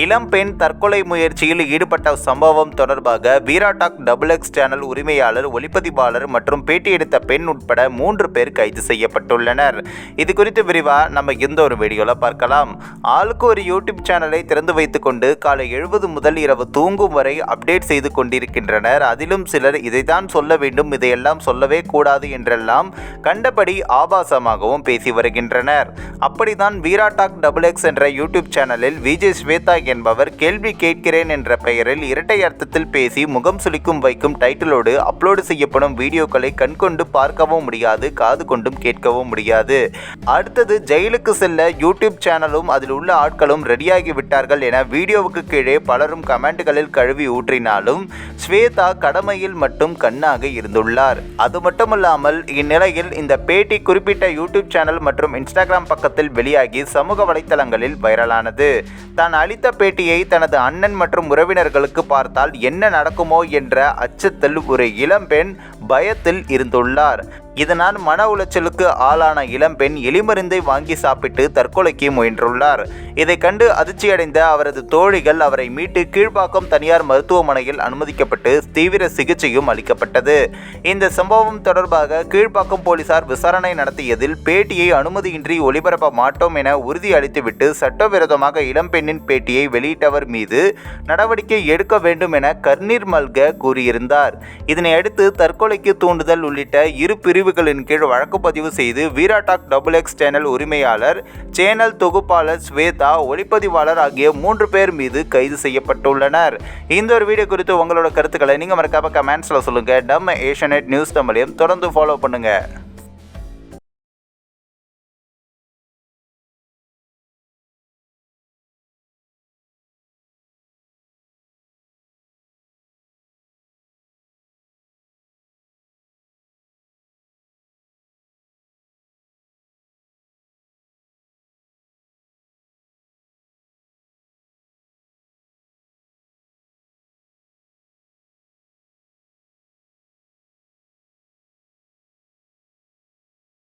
இளம்பெண் தற்கொலை முயற்சியில் ஈடுபட்ட சம்பவம் தொடர்பாக வீராடாக் டபுள் எக்ஸ் சேனல் உரிமையாளர் ஒளிப்பதிவாளர் மற்றும் பேட்டி எடுத்த பெண் உட்பட மூன்று பேர் கைது செய்யப்பட்டுள்ளனர். இது குறித்து விரிவாக நம்ம இந்த ஒரு வீடியோவில் பார்க்கலாம். ஆளுக்கு ஒரு யூடியூப் சேனலை திறந்து வைத்துக்கொண்டு காலை எழுபது முதல் இரவு தூங்கும் வரை அப்டேட் செய்து கொண்டிருக்கின்றனர். அதிலும் சிலர் இதைதான் சொல்ல வேண்டும் இதையெல்லாம் சொல்லவே கூடாது என்றெல்லாம் கண்டபடி ஆபாசமாகவும் பேசி வருகின்றனர். அப்படிதான் வீராடாக் டபுள் எக்ஸ் என்ற யூடியூப் சேனலில் விஜய் ஸ்வேத் என்பவர் கேள்வி கேட்கிறேன் என்ற பெயரில் இரட்டை அர்த்தத்தில் பேசி முகம் சுளிக்கும் வைக்கும் டைட்டிலோடு அப்லோடு செய்யப்படும் வீடியோக்களை கண்கொண்டு பார்க்கவும் முடியாது காது கொண்டும் கேட்கவும் முடியாது. அடுத்தது ஜெயிலுக்கு செல்ல யூடியூப் சேனலும் அதில் உள்ள ஆட்களும் ரெடியாகி விட்டார்கள் என வீடியோவுக்கு கீழே பலரும் கமெண்ட்களில் கழுவி ஊற்றினாலும் ஸ்வேதா கடமையில் மட்டும் கண்ணாக இருந்துள்ளார். அது மட்டுமல்லாமல் இந்நிலையில் இந்த பேட்டி குறிப்பிட்ட யூடியூப் சேனல் மற்றும் இன்ஸ்டாகிராம் பக்கத்தில் வெளியாகி சமூக வலைத்தளங்களில் வைரலானது. தான் அளித்த பேட்டியை தனது அண்ணன் மற்றும் உறவினர்களுக்கு பார்த்தால் என்ன நடக்குமோ என்ற அச்சத்தில் ஒரு இளம்பெண் பயத்தில் இருந்துள்ளார். இதனால் மன உளைச்சலுக்கு ஆளான இளம்பெண் எலிமருந்தை வாங்கி சாப்பிட்டு தற்கொலைக்கு முயன்றுள்ளார். இதை கண்டு அதிர்ச்சியடைந்த அவரது தோழிகள் அவரை மீட்டு கீழ்ப்பாக்கம் தனியார் மருத்துவமனையில் அனுமதிக்கப்பட்டு தீவிர சிகிச்சையும் அளிக்கப்பட்டது. இந்த சம்பவம் தொடர்பாக கீழ்ப்பாக்கம் போலீசார் விசாரணை நடத்தியதில் பேட்டியை அனுமதியின்றி ஒளிபரப்ப மாட்டோம் என உறுதி அளித்துவிட்டு சட்டவிரோதமாக இளம்பெண்ணின் பேட்டி பேட்டியை வெளியிட்டவர் மீது நடவடிக்கை எடுக்க வேண்டும் என கர்னீர் மல்க கூறியிருந்தார். இதனையடுத்து தற்கொலைக்கு தூண்டுதல் உள்ளிட்ட இரு பிரிவுகளின் கீழ் வழக்கு பதிவு செய்து வீராடாக் டபுள் எக்ஸ் சேனல் உரிமையாளர் சேனல் தொகுப்பாளர் ஸ்வேதா ஒளிப்பதிவாளர் ஆகிய மூன்று பேர் மீது கைது செய்யப்பட்டுள்ளனர். இந்த ஒரு வீடியோ குறித்து உங்களோட கருத்துக்களை நீங்கள் மறக்காம கமெண்ட்ஸில் சொல்லுங்கள் நம்ம ஏஷியநெட் நியூஸ் தமிழையும் தொடர்ந்து ஃபாலோ பண்ணுங்கள்